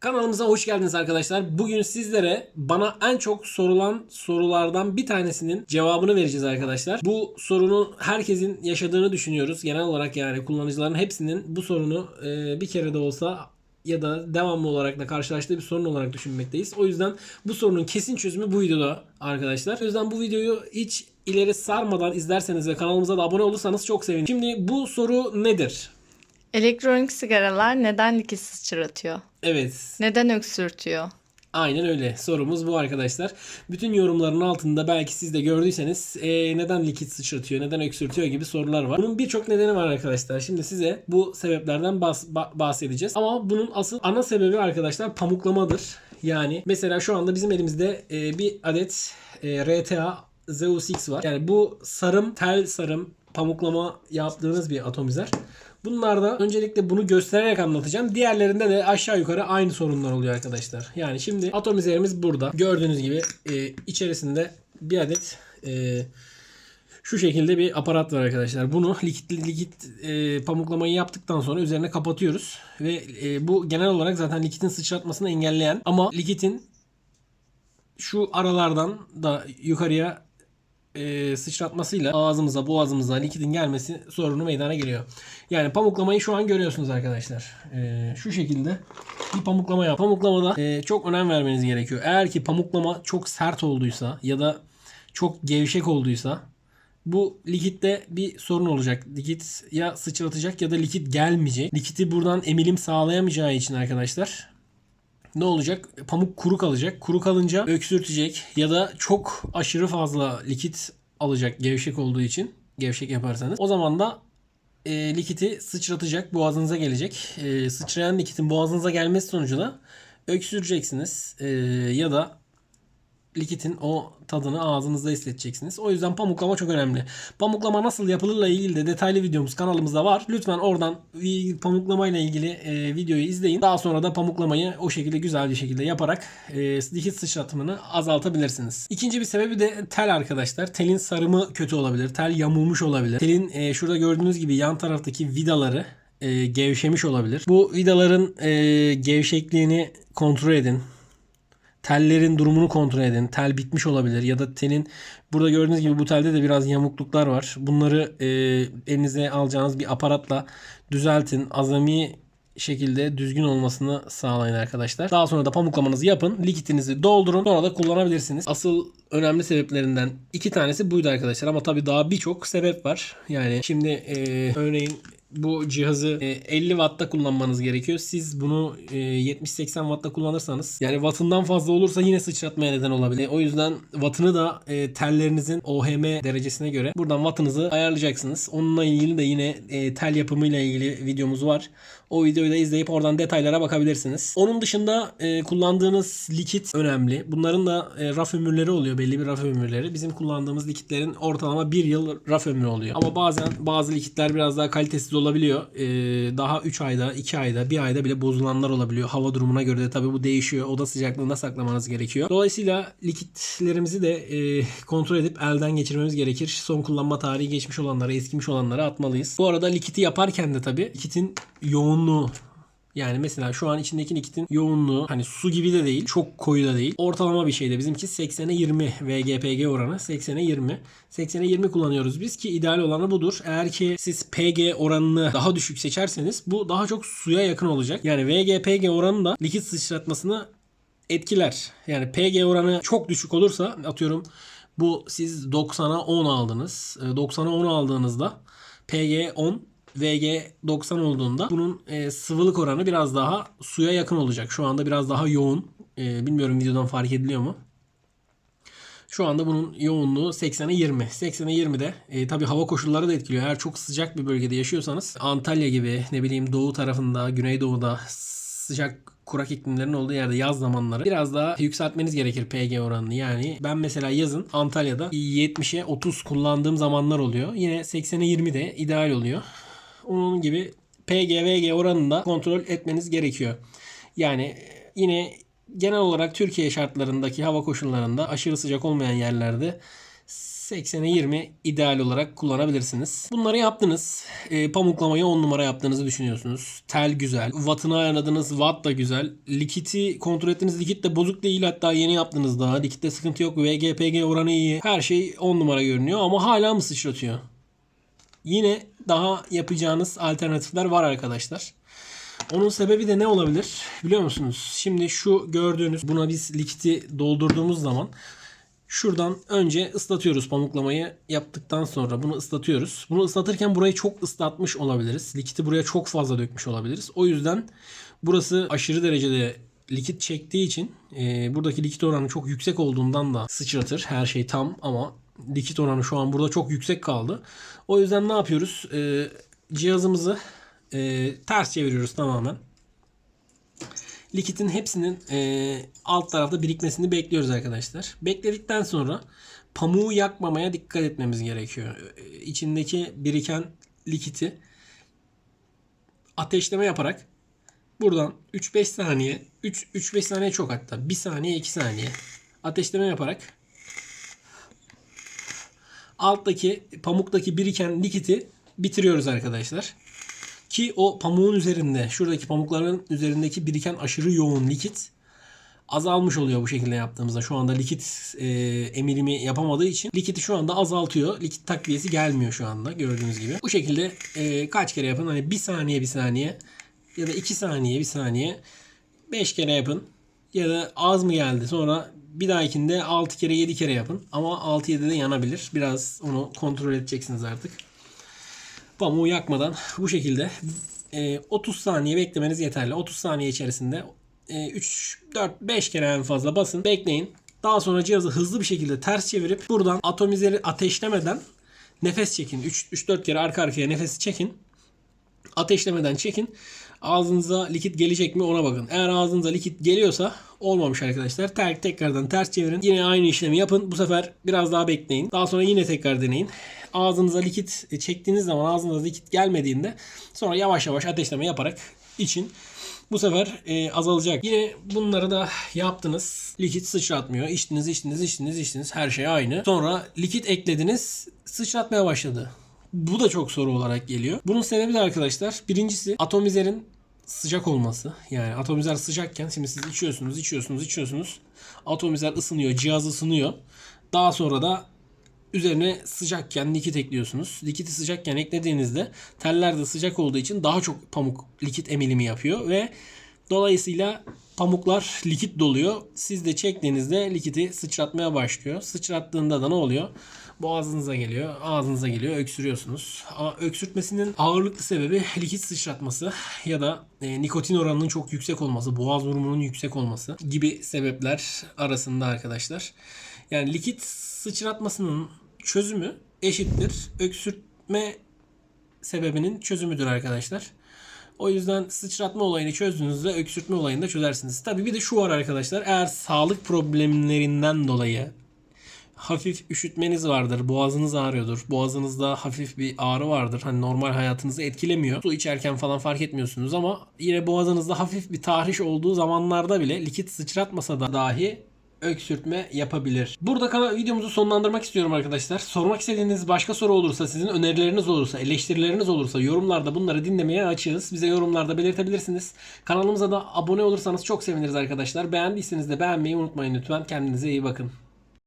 Kanalımıza hoş geldiniz arkadaşlar. Bugün sizlere bana en çok sorulan sorulardan bir tanesinin cevabını vereceğiz arkadaşlar. Bu sorunu herkesin yaşadığını düşünüyoruz. Genel olarak yani kullanıcıların hepsinin bu sorunu e, bir kere de olsa ya da devamlı olarak da karşılaştığı bir sorun olarak düşünmekteyiz. O yüzden bu sorunun kesin çözümü bu videoda arkadaşlar. O yüzden bu videoyu hiç ileri sarmadan izlerseniz ve kanalımıza da abone olursanız çok sevinirim. Şimdi bu soru nedir? Elektronik sigaralar neden likitsiz çıratıyor? Evet. Neden öksürtüyor? Aynen öyle. Sorumuz bu arkadaşlar. Bütün yorumların altında belki siz de gördüyseniz e, neden likit sıçratıyor, neden öksürtüyor gibi sorular var. Bunun birçok nedeni var arkadaşlar. Şimdi size bu sebeplerden bahs- bah- bahsedeceğiz. Ama bunun asıl ana sebebi arkadaşlar pamuklamadır. Yani mesela şu anda bizim elimizde e, bir adet e, RTA Zeus X var. Yani bu sarım, tel sarım, pamuklama yaptığınız bir atomizer. Bunlarda öncelikle bunu göstererek anlatacağım. Diğerlerinde de aşağı yukarı aynı sorunlar oluyor arkadaşlar. Yani şimdi atomizerimiz burada. Gördüğünüz gibi e, içerisinde bir adet e, şu şekilde bir aparat var arkadaşlar. Bunu likit likit e, pamuklamayı yaptıktan sonra üzerine kapatıyoruz ve e, bu genel olarak zaten likitin sıçratmasını engelleyen ama likitin şu aralardan da yukarıya e, sıçratmasıyla ağzımıza boğazımıza likidin gelmesi sorunu meydana geliyor. Yani pamuklamayı şu an görüyorsunuz arkadaşlar. E, şu şekilde bir pamuklama yap. Pamuklamada e, çok önem vermeniz gerekiyor. Eğer ki pamuklama çok sert olduysa ya da çok gevşek olduysa bu likitte bir sorun olacak. Likit ya sıçratacak ya da likit gelmeyecek. Likiti buradan emilim sağlayamayacağı için arkadaşlar ne olacak? Pamuk kuru kalacak. Kuru kalınca öksürtecek ya da çok aşırı fazla likit alacak gevşek olduğu için. Gevşek yaparsanız. O zaman da e, likiti sıçratacak. Boğazınıza gelecek. E, sıçrayan likitin boğazınıza gelmesi sonucu da öksüreceksiniz. E, ya da likitin o tadını ağzınızda hissedeceksiniz. O yüzden pamuklama çok önemli. Pamuklama nasıl yapılırla ilgili de detaylı videomuz kanalımızda var. Lütfen oradan pamuklama ile ilgili e, videoyu izleyin. Daha sonra da pamuklamayı o şekilde güzel bir şekilde yaparak e, likit sıçratımını azaltabilirsiniz. İkinci bir sebebi de tel arkadaşlar. Telin sarımı kötü olabilir. Tel yamulmuş olabilir. Telin e, şurada gördüğünüz gibi yan taraftaki vidaları e, gevşemiş olabilir. Bu vidaların e, gevşekliğini kontrol edin tellerin durumunu kontrol edin. Tel bitmiş olabilir ya da telin burada gördüğünüz gibi bu telde de biraz yamukluklar var. Bunları e, elinize alacağınız bir aparatla düzeltin. Azami şekilde düzgün olmasını sağlayın arkadaşlar. Daha sonra da pamuklamanızı yapın. Likitinizi doldurun. Sonra da kullanabilirsiniz. Asıl önemli sebeplerinden iki tanesi buydu arkadaşlar. Ama tabii daha birçok sebep var. Yani şimdi e, örneğin bu cihazı e, 50 Watt'ta kullanmanız gerekiyor. Siz bunu e, 70-80 Watt'ta kullanırsanız yani wattından fazla olursa yine sıçratmaya neden olabilir. E, O yüzden wattını da e, tellerinizin OHM derecesine göre buradan wattınızı ayarlayacaksınız. Onunla ilgili de yine e, tel yapımıyla ilgili videomuz var. O videoyu da izleyip oradan detaylara bakabilirsiniz. Onun dışında e, kullandığınız likit önemli. Bunların da e, raf ömürleri oluyor. Belli bir raf ömürleri. Bizim kullandığımız likitlerin ortalama 1 yıl raf ömrü oluyor. Ama bazen bazı likitler biraz daha kalitesiz olabiliyor. E, daha 3 ayda, 2 ayda, 1 ayda bile bozulanlar olabiliyor. Hava durumuna göre de tabii bu değişiyor. Oda sıcaklığında saklamanız gerekiyor. Dolayısıyla likitlerimizi de e, kontrol edip elden geçirmemiz gerekir. Son kullanma tarihi geçmiş olanlara, eskimiş olanlara atmalıyız. Bu arada likiti yaparken de tabii likitin yoğunluğu yani mesela şu an içindeki likitin yoğunluğu hani su gibi de değil, çok koyu da değil. Ortalama bir şeyde. Bizimki 80'e 20 VGPG oranı 80'e 20. 80'e 20 kullanıyoruz biz ki ideal olanı budur. Eğer ki siz PG oranını daha düşük seçerseniz bu daha çok suya yakın olacak. Yani VGPG oranı da likit sıçratmasını etkiler. Yani PG oranı çok düşük olursa atıyorum bu siz 90'a 10 aldınız. E, 90'a 10 aldığınızda PG 10 VG 90 olduğunda bunun e, sıvılık oranı biraz daha suya yakın olacak. Şu anda biraz daha yoğun. E, bilmiyorum videodan fark ediliyor mu? Şu anda bunun yoğunluğu 80'e 20. 80'e 20'de e, tabi hava koşulları da etkiliyor. Eğer çok sıcak bir bölgede yaşıyorsanız Antalya gibi ne bileyim doğu tarafında, güneydoğuda sıcak kurak iklimlerin olduğu yerde yaz zamanları biraz daha yükseltmeniz gerekir PG oranını. Yani ben mesela yazın Antalya'da 70'e 30 kullandığım zamanlar oluyor. Yine 80'e 20 de ideal oluyor. Onun gibi PG-VG oranını da kontrol etmeniz gerekiyor. Yani yine genel olarak Türkiye şartlarındaki hava koşullarında aşırı sıcak olmayan yerlerde 80'e 20 ideal olarak kullanabilirsiniz. Bunları yaptınız. E, pamuklamayı 10 numara yaptığınızı düşünüyorsunuz. Tel güzel. Wattını ayarladınız. Watt da güzel. Likiti kontrol ettiğiniz likit de bozuk değil. Hatta yeni yaptınız daha. Likitte sıkıntı yok. VGPG oranı iyi. Her şey 10 numara görünüyor ama hala mı sıçratıyor? Yine daha yapacağınız alternatifler var arkadaşlar. Onun sebebi de ne olabilir biliyor musunuz? Şimdi şu gördüğünüz buna biz likiti doldurduğumuz zaman şuradan önce ıslatıyoruz pamuklamayı yaptıktan sonra bunu ıslatıyoruz. Bunu ıslatırken burayı çok ıslatmış olabiliriz. Likiti buraya çok fazla dökmüş olabiliriz. O yüzden burası aşırı derecede likit çektiği için e, buradaki likit oranı çok yüksek olduğundan da sıçratır. Her şey tam ama likit oranı şu an burada çok yüksek kaldı. O yüzden ne yapıyoruz? E, cihazımızı e, ters çeviriyoruz tamamen. Likitin hepsinin e, alt tarafta birikmesini bekliyoruz arkadaşlar. Bekledikten sonra pamuğu yakmamaya dikkat etmemiz gerekiyor. E, İçindeki biriken likiti ateşleme yaparak buradan 3-5 saniye 3-5 saniye çok hatta 1 saniye 2 saniye ateşleme yaparak alttaki pamuktaki biriken likiti bitiriyoruz arkadaşlar. Ki o pamuğun üzerinde, şuradaki pamukların üzerindeki biriken aşırı yoğun likit azalmış oluyor bu şekilde yaptığımızda. Şu anda likit e, emilimi yapamadığı için likiti şu anda azaltıyor. Likit takviyesi gelmiyor şu anda gördüğünüz gibi. Bu şekilde e, kaç kere yapın? Hani bir saniye bir saniye ya da iki saniye bir saniye beş kere yapın. Ya da az mı geldi sonra bir dahakinde 6 kere 7 kere yapın. Ama 6-7'de yanabilir. Biraz onu kontrol edeceksiniz artık pamuğu yakmadan bu şekilde e, 30 saniye beklemeniz yeterli. 30 saniye içerisinde e, 3, 4, 5 kere en fazla basın. Bekleyin. Daha sonra cihazı hızlı bir şekilde ters çevirip buradan atomizeri ateşlemeden nefes çekin. 3-4 kere arka arkaya nefesi çekin. Ateşlemeden çekin. Ağzınıza likit gelecek mi ona bakın. Eğer ağzınıza likit geliyorsa olmamış arkadaşlar. Ter, tekrardan ters çevirin. Yine aynı işlemi yapın. Bu sefer biraz daha bekleyin. Daha sonra yine tekrar deneyin. Ağzınıza likit çektiğiniz zaman ağzınıza likit gelmediğinde sonra yavaş yavaş ateşleme yaparak için bu sefer e, azalacak. Yine bunları da yaptınız. Likit sıçratmıyor. İçtiniz, içtiniz, içtiniz, içtiniz. Her şey aynı. Sonra likit eklediniz. Sıçratmaya başladı. Bu da çok soru olarak geliyor. Bunun sebebi de arkadaşlar birincisi atomizerin sıcak olması. Yani atomizer sıcakken şimdi siz içiyorsunuz, içiyorsunuz, içiyorsunuz. Atomizer ısınıyor, cihaz ısınıyor. Daha sonra da üzerine sıcakken likit ekliyorsunuz. Likiti sıcakken eklediğinizde teller de sıcak olduğu için daha çok pamuk likit emilimi yapıyor ve dolayısıyla pamuklar likit doluyor. Siz de çektiğinizde likiti sıçratmaya başlıyor. Sıçrattığında da ne oluyor? Boğazınıza geliyor, ağzınıza geliyor, öksürüyorsunuz. A- Öksürtmesinin ağırlıklı sebebi likit sıçratması ya da e, nikotin oranının çok yüksek olması, boğaz durumunun yüksek olması gibi sebepler arasında arkadaşlar. Yani likit sıçratmasının çözümü eşittir öksürtme sebebinin çözümüdür arkadaşlar. O yüzden sıçratma olayını çözdüğünüzde öksürtme olayını da çözersiniz. Tabii bir de şu var arkadaşlar. Eğer sağlık problemlerinden dolayı hafif üşütmeniz vardır, boğazınız ağrıyordur, boğazınızda hafif bir ağrı vardır. Hani normal hayatınızı etkilemiyor. Su içerken falan fark etmiyorsunuz ama yine boğazınızda hafif bir tahriş olduğu zamanlarda bile likit sıçratmasa da dahi öksürtme yapabilir. Burada kanal videomuzu sonlandırmak istiyorum arkadaşlar. Sormak istediğiniz başka soru olursa, sizin önerileriniz olursa, eleştirileriniz olursa yorumlarda bunları dinlemeye açığız. Bize yorumlarda belirtebilirsiniz. Kanalımıza da abone olursanız çok seviniriz arkadaşlar. Beğendiyseniz de beğenmeyi unutmayın lütfen. Kendinize iyi bakın.